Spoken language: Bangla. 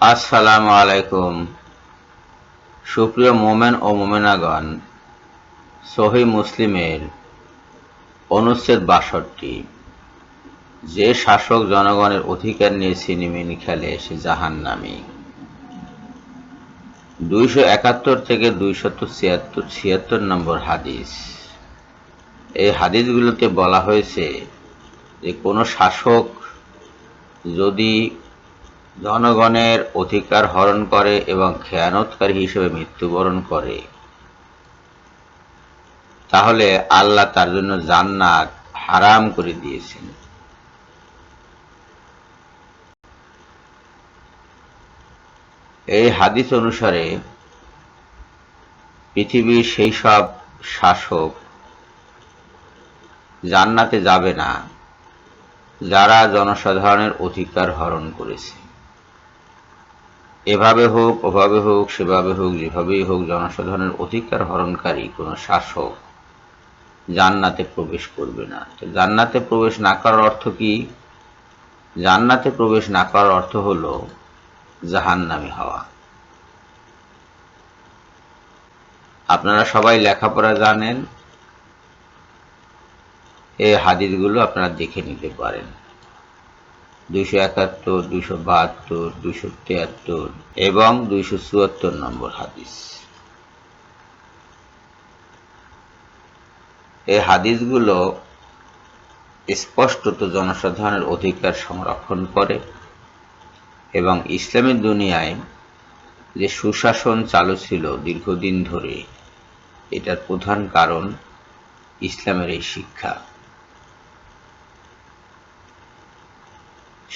আসসালামু আলাইকুম। সুপ্রিয় মোমেন ও মোমেনাগণ, সহি মুসলিমের অনুচ্ছেদ বাষট্টি। যে শাসক জনগণের অধিকার নিয়ে সিনেমিনি খেলে সে জাহান নামি দুইশো একাত্তর থেকে দুইশত ছিয়াত্তর ছিয়াত্তর নম্বর হাদিস। এই হাদিসগুলোতে বলা হয়েছে যে কোনো শাসক যদি জনগণের অধিকার হরণ করে এবং খেয়ানতকারী হিসেবে মৃত্যুবরণ করে। তাহলে আল্লাহ তার জন্য জান্নাত হারাম করে দিয়েছেন। এই হাদিস অনুসারে পৃথিবীর সেই সব শাসক জান্নাতে যাবে না, যারা জনসাধারণের অধিকার হরণ করেছে। এভাবে হোক, ওভাবে হোক, সেভাবে হোক, যেভাবেই হোক, জনসাধারণের অধিকার হরণকারী কোনো শাসক জান্নাতে প্রবেশ করবে না। তো জান্নাতে প্রবেশ না করার অর্থ কি? জান্নাতে প্রবেশ না করার অর্থ হল জাহান্নামি হওয়া। আপনারা সবাই লেখাপড়া জানেন এই হাদিসগুলো আপনারা দেখে নিতে পারেন। দুইশো একাত্তর, দুইশো বাহাত্তর, দুইশো তিয়াত্তর এবং দুইশো চুয়াত্তর নম্বর হাদিস। এই হাদিসগুলো স্পষ্টত জনসাধারণের অধিকার সংরক্ষণ করে এবং ইসলামী দুনিয়ায় যে সুশাসন চালু ছিল দীর্ঘদিন ধরে, এটার প্রধান কারণ ইসলামের এই শিক্ষা।